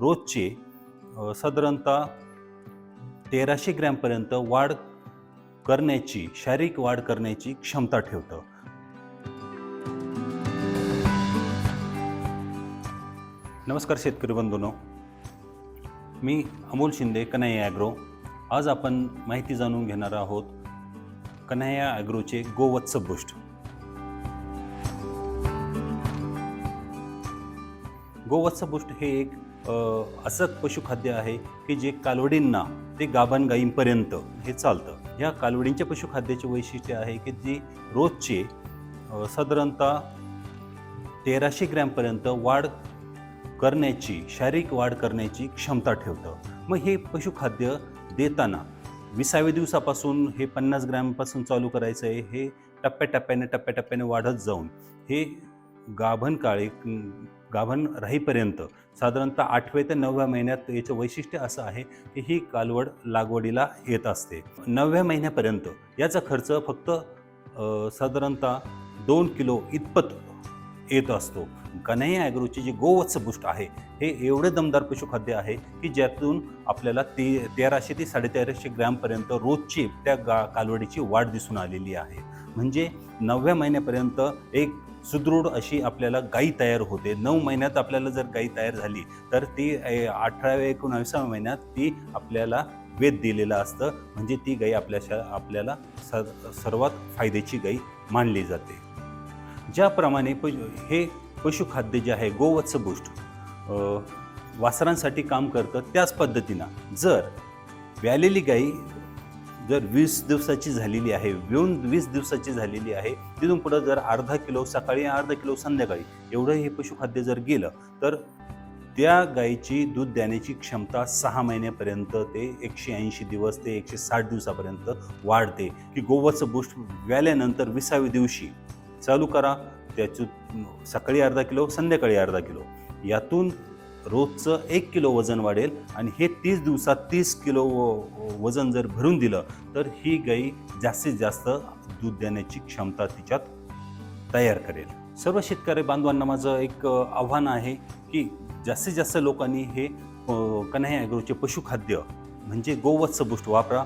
रोजचे साधारणतः तेराशे ग्रॅमपर्यंत वाढ करण्याची शारीरिक वाढ करण्याची क्षमता ठेवतं. नमस्कार शेतकरी बंधूनो. मी अमोल शिंदे कन्हैया ॲग्रो. आज आपण माहिती जाणून घेणार आहोत कन्हैया ॲग्रोचे गोवत्स बुस्ट गोवत्स बुस्ट हे एक असं पशुखाद्य आहे की जे कालवडींना ते गाभण गायींपर्यंत हे चालतं. ह्या कालवडींच्या पशुखाद्याचे वैशिष्ट्य आहे की जी रोजचे साधारणतः तेराशे ग्रॅमपर्यंत वाढ करण्याची शारीरिक वाढ करण्याची क्षमता ठेवतं. मग हे पशुखाद्य देताना विसाव्या दिवसापासून हे पन्नास ग्रॅमपासून चालू करायचं आहे हे टप्प्याटप्प्याने टप्प्याटप्प्याने वाढत जाऊन हे गाभण काळी गाभण राहीपर्यंत. साधारणतः आठव्या ते नवव्या महिन्यात याचं वैशिष्ट्य असं आहे की ही कालवड लागवडीला येत असते. नवव्या महिन्यापर्यंत याचा खर्च फक्त साधारणतः दोन किलो इतपत येत असतो. कन्हैया ॲग्रोचे जी गोवत्स बुस्ट आहे हे एवढे दमदार पशुखाद्य आहे की ज्यातून आपल्याला ते तेराशे ते साडेतेराशे ग्रॅमपर्यंत रोजची त्या गा कालवडीची वाढ दिसून आलेली आहे. म्हणजे नवव्या महिन्यापर्यंत एक सुदृढ अशी आपल्याला गाई तयार होते. नऊ महिन्यात आपल्याला जर गाई तयार झाली तर ती अठराव्या एकोणावीसाव्या महिन्यात ती आपल्याला वेद दिलेलं असतं. म्हणजे ती गाई आपल्याशा आपल्याला स सर्वात फायद्याची गाई मानली जाते. ज्याप्रमाणे प हे पशुखाद्य जे आहे गोवत्स बुष्ट वासरांसाठी काम करतं त्याच पद्धतीनं जर व्यालेली गाई जर वीस दिवसाची झालेली आहे विऊन वीस दिवसाची झालेली आहे तिथून पुढं जर अर्धा किलो सकाळी अर्धा किलो संध्याकाळी एवढं हे पशुखाद्य जर गेलं तर त्या गायीची दूध देण्याची क्षमता सहा महिन्यापर्यंत ते एकशे ऐंशी दिवस ते एकशे साठ दिवसापर्यंत वाढते. की गोवाचं बूस्ट व्याल्यानंतर विसाव्या दिवशी चालू करा त्याचं सकाळी अर्धा किलो संध्याकाळी अर्धा किलो. यातून रोजचं एक किलो वजन वाढेल आणि हे तीस दिवसात तीस किलो व- वजन जर भरून दिलं तर ही गाई जास्तीत जास्त दूध देण्याची क्षमता तिच्यात तयार करेल. सर्व शेतकरी बांधवांना माझं एक आव्हान आहे की जास्तीत जास्त लोकांनी हे कन्हाई ॲग्रोचे पशुखाद्य म्हणजे गोवत्स बुष्ट वापरा.